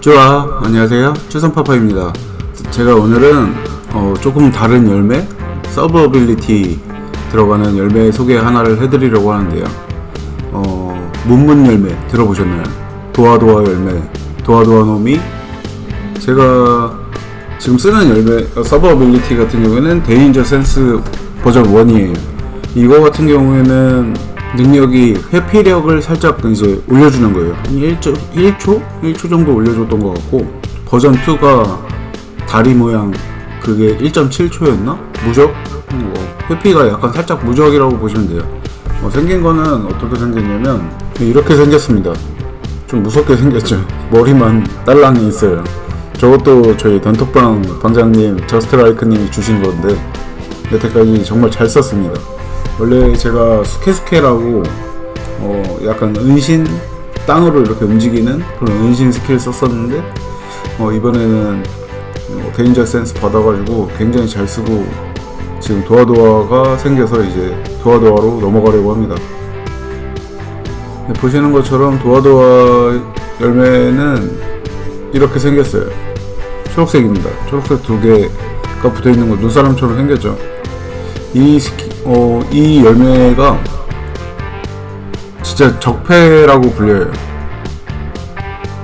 좋아. 안녕하세요. 추선파파입니다. 제가 오늘은 어, 조금 다른 열매 서브어빌리티 들어가는 열매 소개 하나를 해드리려고 하는데요. 어, 문문 열매 들어보셨나요? 도화도화 열매 도화도화 놈이. 제가 지금 쓰는 열매 어, 서버빌리티 같은 경우에는 데인저 센스 버전 1이에요. 이거 같은 경우에는 능력이 회피력을 살짝 이제 올려주는 거예요. 한 1초, 1초? 1초 정도 올려줬던 것 같고 버전 2가 다리 모양 그게 1.7초였나? 무적? 뭐 회피가 약간 살짝 무적이라고 보시면 돼요. 어, 생긴 거는 어떻게 생겼냐면 이렇게 생겼습니다. 좀 무섭게 생겼죠. 머리만 딸랑이 있어요. 저것도 저희 단톡방 방장님 저스트라이크님이 주신 건데 여태까지 정말 잘 썼습니다. 원래 제가 스케스케라고 어 약간 은신 땅으로 이렇게 움직이는 그런 은신 스킬 썼었는데 어 이번에는 어, 데인저 센스 받아가지고 굉장히 잘 쓰고 지금 도화도화가 생겨서 이제 도화도화로 넘어가려고 합니다. 네, 보시는 것처럼 도화도화 열매는 이렇게 생겼어요. 초록색입니다. 초록색 두 개가 붙어 있는 거 눈사람처럼 생겼죠. 이 스키, 어, 이 열매가 진짜 적폐라고 불려요.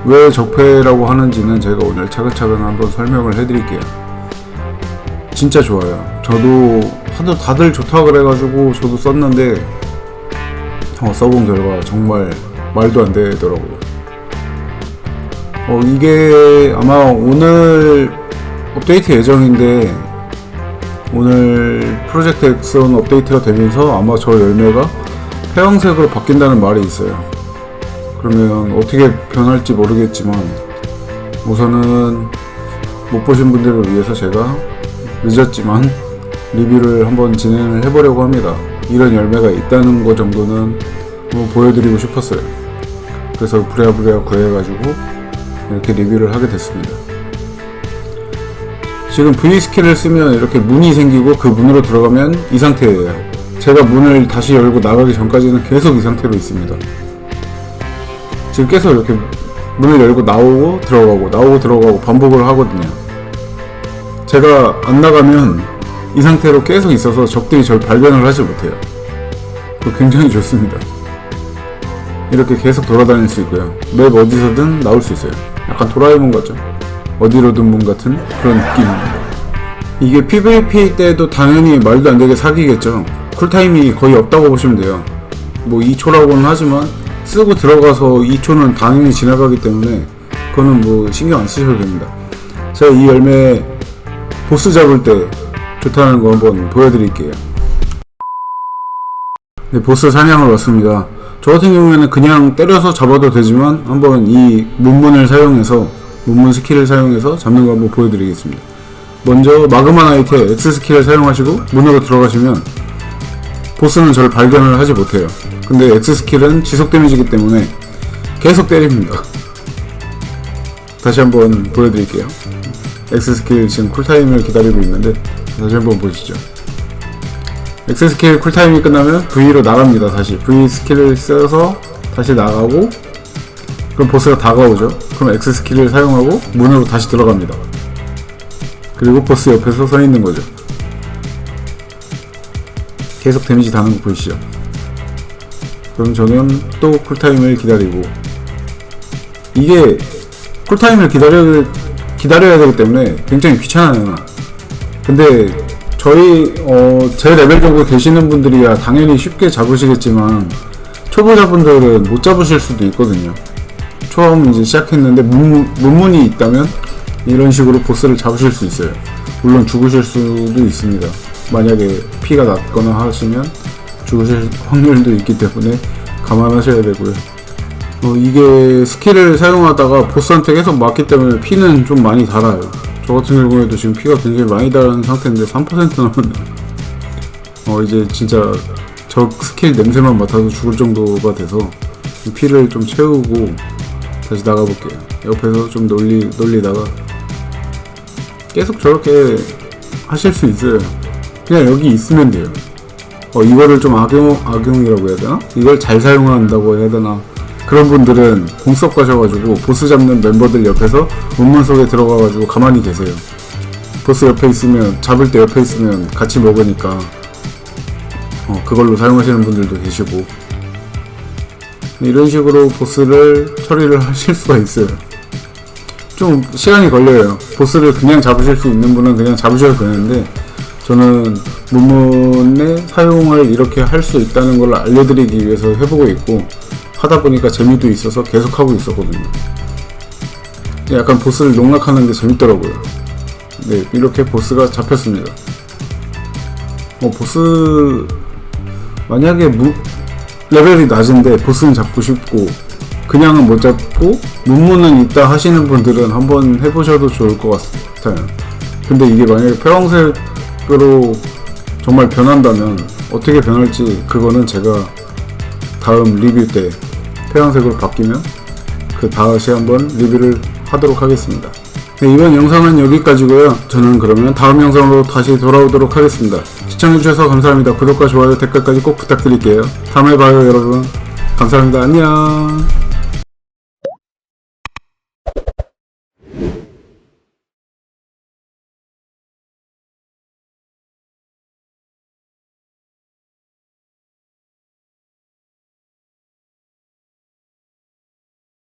왜 적폐라고 하는지는 제가 오늘 차근차근 한번 설명을 해드릴게요. 진짜 좋아요. 저도 하도 다들 좋다 그래가지고 저도 썼는데 어, 써본 결과 정말 말도 안 되더라고요. 어, 이게 아마 오늘 업데이트 예정인데 오늘 프로젝트 엑선 업데이트가 되면서 아마 저 열매가 회황색으로 바뀐다는 말이 있어요. 그러면 어떻게 변할지 모르겠지만 우선은 못 보신 분들을 위해서 제가 늦었지만 리뷰를 한번 진행을 해보려고 합니다. 이런 열매가 있다는 거 정도는 뭐 보여드리고 싶었어요. 그래서 부랴부랴 구해가지고 이렇게 리뷰를 하게 됐습니다. 지금 V 스킬을 쓰면 이렇게 문이 생기고 그 문으로 들어가면 이 상태예요. 제가 문을 다시 열고 나가기 전까지는 계속 이 상태로 있습니다. 지금 계속 이렇게 문을 열고 나오고 들어가고 나오고 들어가고 반복을 하거든요. 제가 안 나가면 이 상태로 계속 있어서 적들이 절 발견을 하지 못해요. 그거 굉장히 좋습니다. 이렇게 계속 돌아다닐 수 있고요. 맵 어디서든 나올 수 있어요. 약간 도라에몽 같죠? 어디로든 문 같은 그런 느낌입니다. 이게 PVP 때도 당연히 말도 안 되게 사기겠죠. 쿨타임이 거의 없다고 보시면 돼요. 뭐 2초라고는 하지만 쓰고 들어가서 2초는 당연히 지나가기 때문에 그거는 뭐 신경 안 쓰셔도 됩니다. 제가 이 열매 보스 잡을 때 좋다는 거 한번 보여드릴게요. 네, 보스 사냥을 왔습니다. 저 같은 경우에는 그냥 때려서 잡아도 되지만 한번 이 문문을 사용해서 문문 스킬을 사용해서 잡는 거 한번 보여드리겠습니다. 먼저 마그마 나이트의 X 스킬을 사용하시고 문으로 들어가시면 보스는 저를 발견을 하지 못해요. 근데 X 스킬은 지속 데미지이기 때문에 계속 때립니다. 다시 한번 보여드릴게요. X 스킬 지금 쿨타임을 기다리고 있는데 다시 한번 보시죠. X 스킬 쿨타임이 끝나면 V로 나갑니다. 다시 V 스킬을 써서 다시 나가고 그럼 보스가 다가오죠. 그럼 X 스킬을 사용하고 문으로 다시 들어갑니다. 그리고 보스 옆에서 서 있는 거죠. 계속 데미지 다는 거 보이시죠? 그럼 저는 또 쿨타임을 기다리고 이게 쿨타임을 기다려 기다려야 되기 때문에 굉장히 귀찮아요. 근데 저희 어, 제 레벨 정도 되시는 분들이야 당연히 쉽게 잡으시겠지만 초보자분들은 못 잡으실 수도 있거든요. 처음 이제 시작했는데 문, 문문이 있다면 이런 식으로 보스를 잡으실 수 있어요. 물론 죽으실 수도 있습니다. 만약에 피가 낮거나 하시면 죽으실 확률도 있기 때문에 감안하셔야 되고요. 어, 이게 스킬을 사용하다가 보스한테 계속 맞기 때문에 피는 좀 많이 달아요. 저 같은 경우에도 지금 피가 굉장히 많이 달하는 상태인데 3% 남았네. 어, 이제 진짜 저 스킬 냄새만 맡아도 죽을 정도가 돼서 피를 좀 채우고 다시 나가볼게요. 옆에서 좀 놀리, 놀리다가 계속 저렇게 하실 수 있어요. 그냥 여기 있으면 돼요. 어, 이거를 좀 악용, 악용이라고 해야 되나? 이걸 잘 사용한다고 해야 되나? 그런 분들은 공섭 가셔가지고 보스 잡는 멤버들 옆에서 문문 속에 들어가가지고 가만히 계세요. 보스 옆에 있으면 잡을 때 옆에 있으면 같이 먹으니까 어, 그걸로 사용하시는 분들도 계시고 이런 식으로 보스를 처리를 하실 수가 있어요. 좀 시간이 걸려요. 보스를 그냥 잡으실 수 있는 분은 그냥 잡으셔도 되는데 저는 문문의 사용을 이렇게 할 수 있다는 걸 알려드리기 위해서 해보고 있고 하다 보니까 재미도 있어서 계속 하고 있었거든요. 약간 보스를 농락하는 게 재밌더라고요. 네, 이렇게 보스가 잡혔습니다. 어, 보스 만약에 무, 레벨이 낮은데 보스는 잡고 싶고 그냥은 못 잡고 문문은 있다 하시는 분들은 한번 해보셔도 좋을 것 같아요. 근데 이게 만약에 폐광색으로 정말 변한다면 어떻게 변할지 그거는 제가 다음 리뷰 때 폐광색으로 바뀌면 그 다시 한번 리뷰를 하도록 하겠습니다. 네, 이번 영상은 여기까지고요. 저는 그러면 다음 영상으로 다시 돌아오도록 하겠습니다. 시청해주셔서 감사합니다. 구독과 좋아요, 댓글까지 꼭 부탁드릴게요. 다음에 봐요, 여러분. 감사합니다. 안녕.